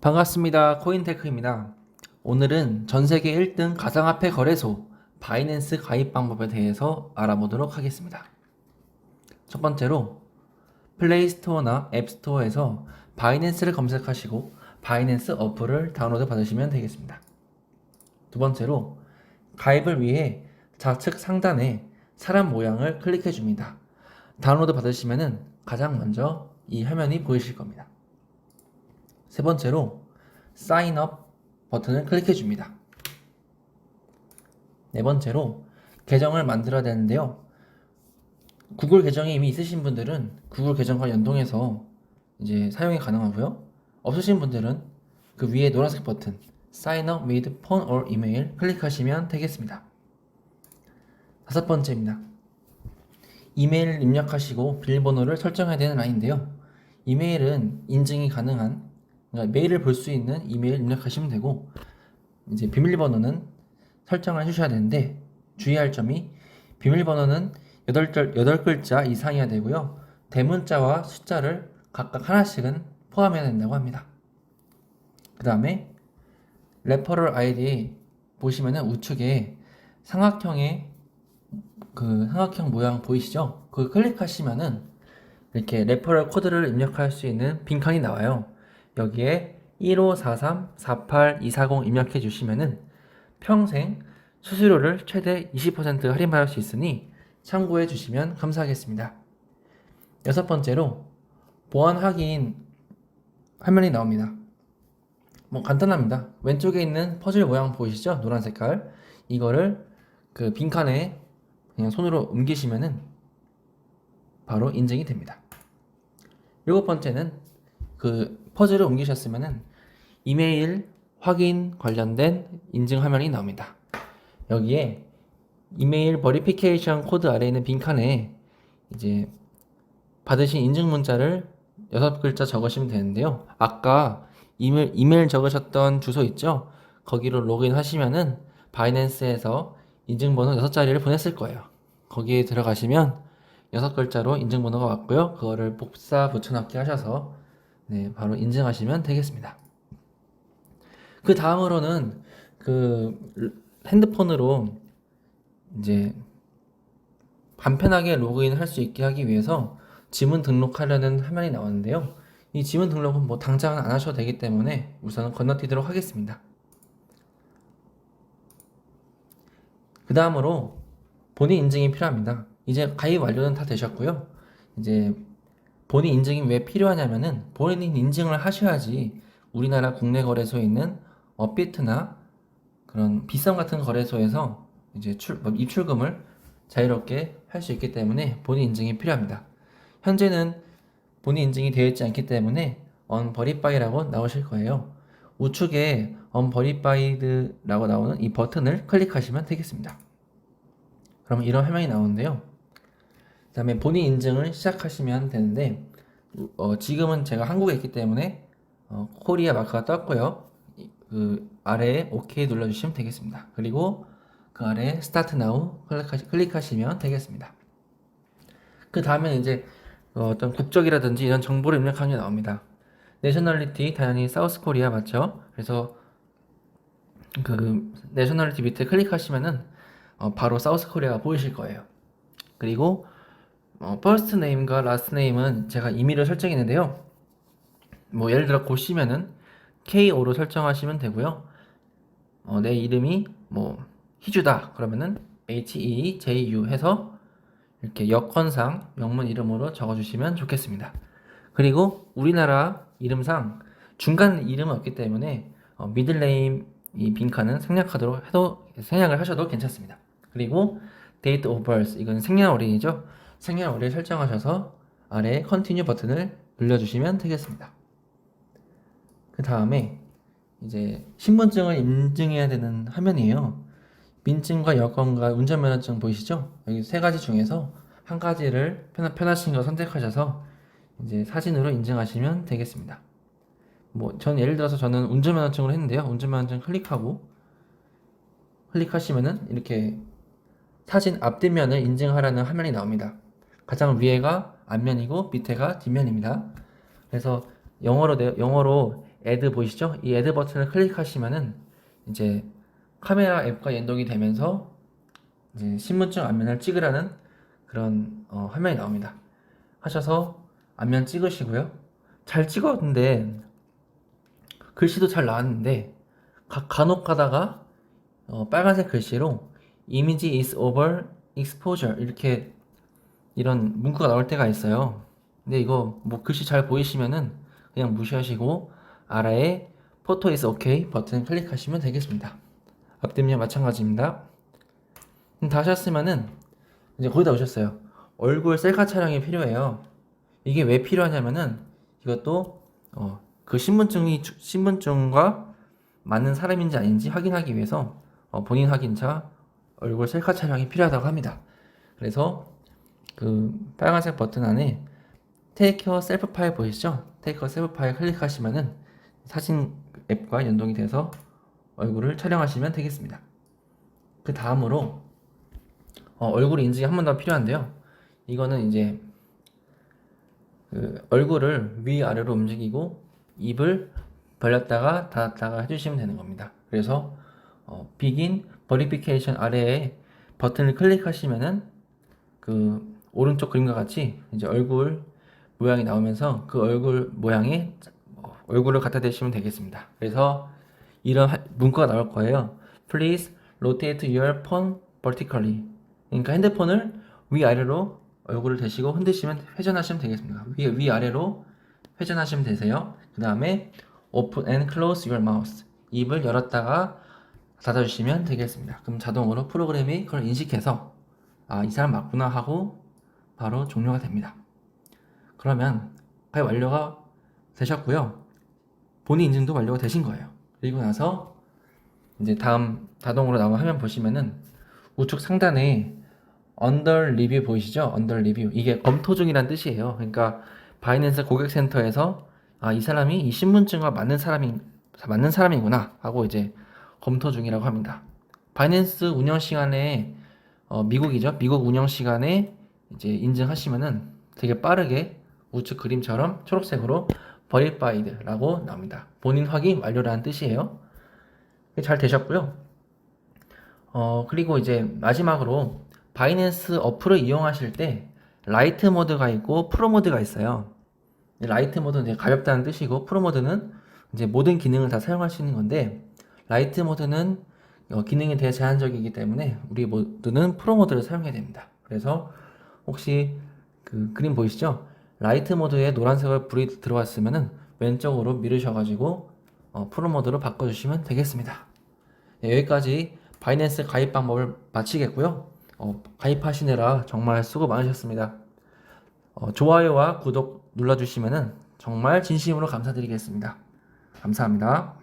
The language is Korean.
반갑습니다. 코인테크입니다. 오늘은 전 세계 1등 가상화폐 거래소 바이낸스 가입 방법에 대해서 알아보도록 하겠습니다. 첫 번째로 플레이스토어나 앱스토어에서 바이낸스를 검색하시고 바이낸스 어플을 다운로드 받으시면 되겠습니다. 두 번째로 가입을 위해 좌측 상단에 사람 모양을 클릭해 줍니다. 다운로드 받으시면은 가장 먼저 이 화면이 보이실 겁니다. 세 번째로 사인업 버튼을 클릭해 줍니다. 네 번째로 계정을 만들어야 되는데요. 구글 계정이 이미 있으신 분들은 구글 계정과 연동해서 이제 사용이 가능하고요. 없으신 분들은 그 위에 노란색 버튼 Sign up with phone or email 클릭하시면 되겠습니다. 다섯 번째입니다. 이메일 입력하시고 비밀번호를 설정해야 되는 라인인데요. 이메일은 인증이 가능한 그러니까 메일을 볼 수 있는 이메일 입력하시면 되고 이제 비밀번호는 설정을 해주셔야 되는데 주의할 점이 비밀번호는 8글, 8글자 이상이어야 되고요. 대문자와 숫자를 각각 하나씩은 포함해야 된다고 합니다. 그 다음에 레퍼럴 아이디 보시면은 우측에 삼각형의 그 삼각형 모양 보이시죠? 그걸 클릭하시면은 이렇게 레퍼럴 코드를 입력할 수 있는 빈칸이 나와요. 여기에 1543-48240 입력해 주시면은 평생 수수료를 최대 20% 할인받을 수 있으니 참고해 주시면 감사하겠습니다. 여섯 번째로 보안 확인 화면이 나옵니다. 뭐 간단합니다. 왼쪽에 있는 퍼즐 모양 보이시죠? 노란 색깔. 이거를 그 빈칸에 그냥 손으로 옮기시면은 바로 인증이 됩니다. 일곱 번째는 그 퍼즐을 옮기셨으면은 이메일 확인 관련된 인증 화면이 나옵니다. 여기에 이메일 버리피케이션 코드 아래에 있는 빈칸에 이제 받으신 인증 문자를 여섯 글자 적으시면 되는데요. 아까 이메일, 이메일 적으셨던 주소 있죠? 거기로 로그인 하시면은 바이낸스에서 인증번호 여섯 자리를 보냈을 거예요. 거기에 들어가시면 여섯 글자로 인증번호가 왔고요. 그거를 복사 붙여넣기 하셔서 네, 바로 인증하시면 되겠습니다. 그 다음으로는 그 핸드폰으로 이제 간편하게 로그인 할수 있게 하기 위해서 지문 등록하려는 화면이 나왔는데요. 이 지문 등록은 뭐 당장은 안 하셔도 되기 때문에 우선은 건너뛰도록 하겠습니다. 그 다음으로 본인 인증이 필요합니다. 이제 가입 완료는 다 되셨고요. 이제 본인 인증이 왜 필요하냐면은 본인 인증을 하셔야지 우리나라 국내 거래소에 있는 업비트나 그런 비썸 같은 거래소에서 이제 출, 뭐 입출금을 자유롭게 할 수 있기 때문에 본인 인증이 필요합니다. 현재는 본인 인증이 되어 있지 않기 때문에 unverify라고 나오실 거예요. 우측에 unverifyed라고 나오는 이 버튼을 클릭하시면 되겠습니다. 그러면 이런 화면이 나오는데요. 그 다음에 본인 인증을 시작하시면 되는데 어, 지금은 제가 한국에 있기 때문에 어, 코리아 마크가 떴고요. 이- 그 아래에 OK 눌러주시면 되겠습니다. 그리고 그 아래 스타트 나우 클릭하시 면 되겠습니다. 그 다음에 이제 어, 어떤 국적이라든지 이런 정보를 입력하는 게 나옵니다. 내셔널리티 당연히 사우스 코리아 맞죠? 그래서 그 내셔널리티 밑에 클릭하시면은 어, 바로 사우스 코리아가 보이실 거예요. 그리고 어, 퍼스트 네임과 라스트 네임은 제가 임의로 설정했는데요. 뭐 예를 들어 고시면은 K5로 설정하시면 되고요. 어, 내 이름이 뭐 희주다 그러면은 H-E-J-U 해서 이렇게 여건상 명문 이름으로 적어주시면 좋겠습니다. 그리고 우리나라 이름상 중간 이름은 없기 때문에 어, 미들네임 이 빈칸은 생략하도록 해도 생략을 하셔도 괜찮습니다. 그리고 date of birth 이건 생년월일이죠. 생년월일 설정하셔서 아래 continue 버튼을 눌러주시면 되겠습니다. 그 다음에 이제 신분증을 인증해야 되는 화면이에요. 민증과 여권과 운전면허증 보이시죠? 여기 세 가지 중에서 한 가지를 편, 편하신 거 선택하셔서 이제 사진으로 인증하시면 되겠습니다. 뭐, 전 예를 들어서 저는 운전면허증으로 했는데요. 운전면허증 클릭하고 클릭하시면은 이렇게 사진 앞뒷면을 인증하라는 화면이 나옵니다. 가장 위에가 앞면이고 밑에가 뒷면입니다. 그래서 영어로 내- 영어로 애드 보이시죠? 이 애드 버튼을 클릭하시면은 이제 카메라 앱과 연동이 되면서 이제 신분증 앞면을 찍으라는 그런 어, 화면이 나옵니다. 하셔서 앞면 찍으시고요. 잘 찍었는데 글씨도 잘 나왔는데 가, 간혹 가다가 어, 빨간색 글씨로 이미지 is over exposure 이렇게 이런 문구가 나올 때가 있어요. 근데 이거 뭐 글씨 잘 보이시면은 그냥 무시하시고 아래에 포토 is OK 버튼 클릭하시면 되겠습니다. 앞뒷면 마찬가지입니다. 음, 다 하셨으면은 이제 거의 다 오셨어요. 얼굴 셀카 촬영이 필요해요. 이게 왜 필요하냐면은 이것도 어, 그 신분증이 주- 신분증과 맞는 사람인지 아닌지 확인하기 위해서 어, 본인 확인차 얼굴 셀카 촬영이 필요하다고 합니다. 그래서 그 빨간색 버튼 안에 Take your self 파일 보이시죠? Take your self 파일 클릭하시면은 사진 앱과 연동이 돼서 얼굴을 촬영하시면 되겠습니다. 그 다음으로 어, 얼굴 인증이 한 번 더 필요한데요. 이거는 이제 그 얼굴을 위아래로 움직이고 입을 벌렸다가 닫았다가 해주시면 되는 겁니다. 그래서 어, Begin Verification 아래에 버튼을 클릭하시면은 그 오른쪽 그림과 같이 이제 얼굴 모양이 나오면서 그 얼굴 모양에 어, 얼굴을 갖다 대시면 되겠습니다. 그래서 이런 하- 문구가 나올 거예요. Please rotate your phone vertically. 그러니까 핸드폰을 위아래로 얼굴을 대시고 흔드시면 회전하시면 되겠습니다. 위, 위아래로 회전하시면 되세요. 그 다음에 Open and close your mouse. 입을 열었다가 닫아주시면 되겠습니다. 그럼 자동으로 프로그램이 그걸 인식해서 아, 이 사람 맞구나 하고 바로 종료가 됩니다. 그러면 가입 완료가 되셨고요. 본인 인증도 완료가 되신 거예요. 그리고 나서 이제 다음 자동으로 나온 화면 보시면은 우측 상단에 under review 보이시죠? under review 이게 검토 중이란 뜻이에요. 그러니까 바이낸스 고객센터에서 아, 이 사람이 이 신분증과 맞는 사람이 맞는 사람이구나 하고 이제 검토 중이라고 합니다. 바이낸스 운영 시간에 어, 미국이죠. 미국 운영 시간에 이제 인증하시면은 되게 빠르게 우측 그림처럼 초록색으로 verified라고 나옵니다. 본인 확인 완료라는 뜻이에요. 잘 되셨고요. 어, 그리고 이제 마지막으로 바이낸스 어플을 이용하실 때 라이트 모드가 있고 프로 모드가 있어요. 이 라이트 모드는 이제 가볍다는 뜻이고 프로 모드는 이제 모든 기능을 다 사용할 수 있는 건데 라이트 모드는 어, 기능이 되게 제한적이기 때문에 우리 모두는 프로 모드를 사용해야 됩니다. 그래서 혹시 그 그림 보이시죠? 라이트 모드에 노란색을 불이 들어왔으면은 왼쪽으로 미루셔가지고 어, 프로 모드로 바꿔주시면 되겠습니다. 네, 여기까지 바이낸스 가입 방법을 마치겠고요. 어, 가입하시느라 정말 수고 많으셨습니다. 어, 좋아요와 구독 눌러주시면은 정말 진심으로 감사드리겠습니다. 감사합니다.